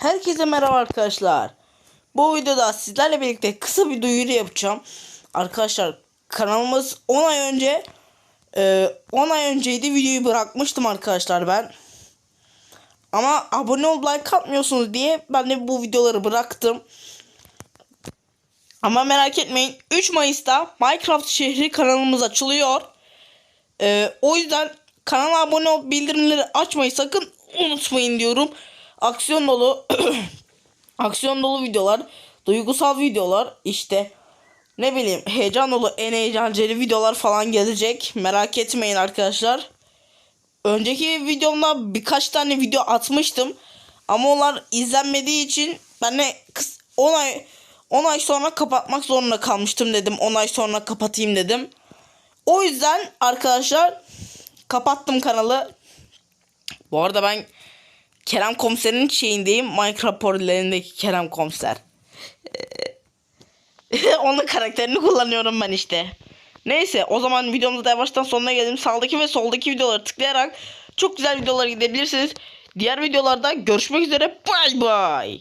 Herkese merhaba arkadaşlar. Bu videoda sizlerle birlikte kısa bir duyuru yapacağım. Arkadaşlar kanalımız 10 ay önce e, 10 ay önceydi videoyu bırakmıştım arkadaşlar ben. Ama abone olup like atmıyorsunuz diye ben de bu videoları bıraktım. Ama merak etmeyin 3 Mayıs'ta Minecraft şehri kanalımız açılıyor. E, o yüzden kanala abone olup bildirimleri açmayı sakın unutmayın diyorum. Aksiyon dolu aksiyon dolu videolar, duygusal videolar işte ne bileyim heyecan dolu en eğlenceli videolar falan gelecek. Merak etmeyin arkadaşlar. Önceki videomda birkaç tane video atmıştım. Ama onlar izlenmediği için ben de kıs- 10 ay 10 ay sonra kapatmak zorunda kalmıştım dedim. 10 ay sonra kapatayım dedim. O yüzden arkadaşlar kapattım kanalı. Bu arada ben Kerem Komiser'in şeyindeyim. Minecraft portallerindeki Kerem Komiser. Ee, Onun karakterini kullanıyorum ben işte. Neyse o zaman videomuzda yavaştan sonuna geldim. Sağdaki ve soldaki videoları tıklayarak çok güzel videolara gidebilirsiniz. Diğer videolarda görüşmek üzere. Bay bay.